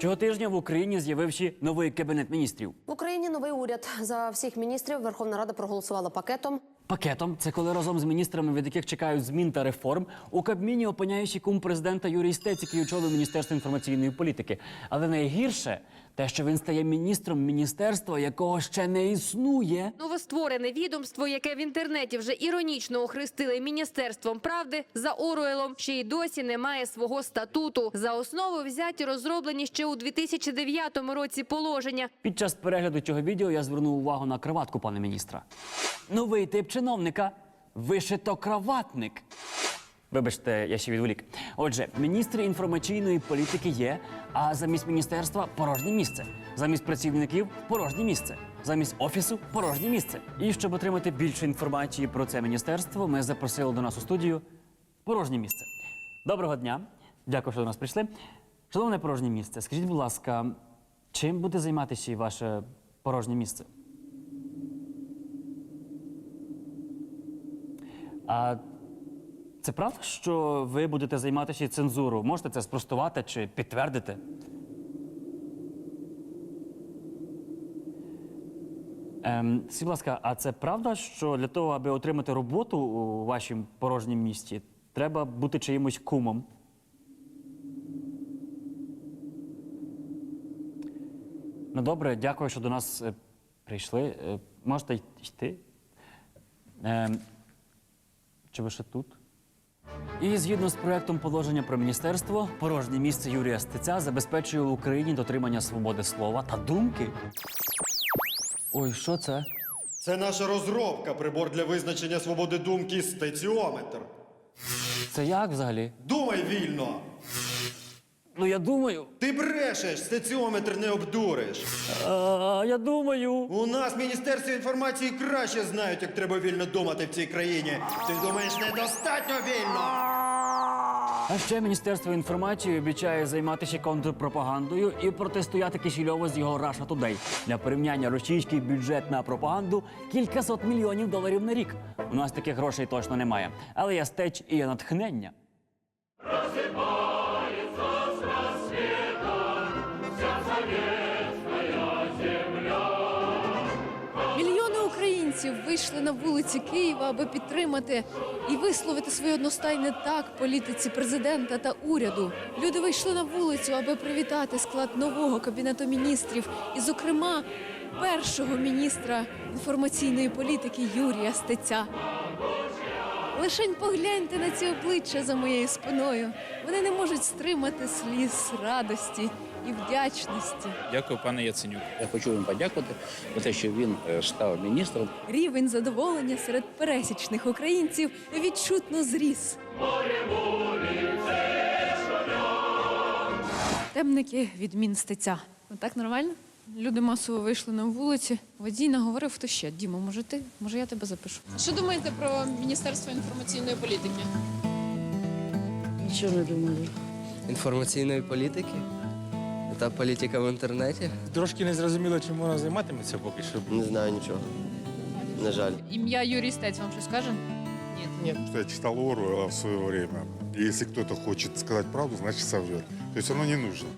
Цього тижня в Україні з'явився новий кабінет міністрів. В Україні новий уряд за всіх міністрів Верховна Рада проголосувала пакетом. Пакетом це коли разом з міністрами, від яких чекають змін та реформ, у Кабміні опиняючи кум президента Юрій Стець, який очолив Міністерство інформаційної політики. Але найгірше те, що він стає міністром міністерства, якого ще не існує. Новостворене відомство, яке в інтернеті вже іронічно охрестили міністерством правди за Оруелом, ще й досі не має свого статуту. За основу взяті розроблені ще у 2009 році положення. Під час перегляду цього відео я звернув увагу на краватку пана міністра. Новий тип чиновника вишитокраватник. Вибачте, я ще відволік. Отже, міністр інформаційної політики є, а замість міністерства порожнє місце. Замість працівників порожнє місце. Замість офісу порожнє місце. І щоб отримати більше інформації про це міністерство, ми запросили до нас у студію порожнє місце. Доброго дня. Дякую, що до нас прийшли. Шановне порожнє місце, скажіть, будь ласка, чим буде займатися ваше порожнє місце? А це правда, що ви будете займатися цензурою? Можете це спростувати чи підтвердити? Ем, скажіть, ласка, а це правда, що для того, аби отримати роботу у вашому порожньому місті, треба бути чиїмось кумом? Ну добре, дякую, що до нас е, прийшли. Е, можете йти. Ем, чи ви ще тут? І згідно з проектом положення про міністерство, порожнє місце Юрія Стеця забезпечує в Україні дотримання свободи слова та думки. Ой, що це? Це наша розробка, прибор для визначення свободи думки стеціометр. Це як взагалі? Думай вільно! Ну я думаю. Ти брешеш, стеціометр не обдуриш. А, я думаю. У нас в Міністерстві інформації краще знають, як треба вільно думати в цій країні. Ти думаєш, недостатньо вільно? А ще Міністерство інформації обіцяє займатися контрпропагандою і протистояти Кишільову з його Russia Today. Для порівняння російський бюджет на пропаганду кількасот мільйонів доларів на рік. У нас таких грошей точно немає. Але є стеч і є натхнення. Мільйони українців вийшли на вулиці Києва, аби підтримати і висловити своє одностайне так політиці президента та уряду. Люди вийшли на вулицю, аби привітати склад нового кабінету міністрів, і, зокрема, першого міністра інформаційної політики Юрія Стеця. Лишень погляньте на ці обличчя за моєю спиною. Вони не можуть стримати сліз радості і вдячності. Дякую, пане Яценюк. Я хочу їм подякувати за те, що він е, став міністром. Рівень задоволення серед пересічних українців відчутно зріс. Темники від Мінстеця. Так нормально? Люди масово вийшли на вулиці. Водій наговорив, хто ще. Діма, може ти? Може я тебе запишу. Що думаєте про Міністерство інформаційної політики? Нічого не думаю. інформаційної політики та політика в інтернеті. Трошки не зрозуміло, чим вона займатиметься поки що. Не знаю нічого. На жаль. Ім'я Юрій Стець вам щось каже? Ні. Я читал Оруэлла в свое время. И если кто-то хочет правду, значит соврет. То есть оно не нужно.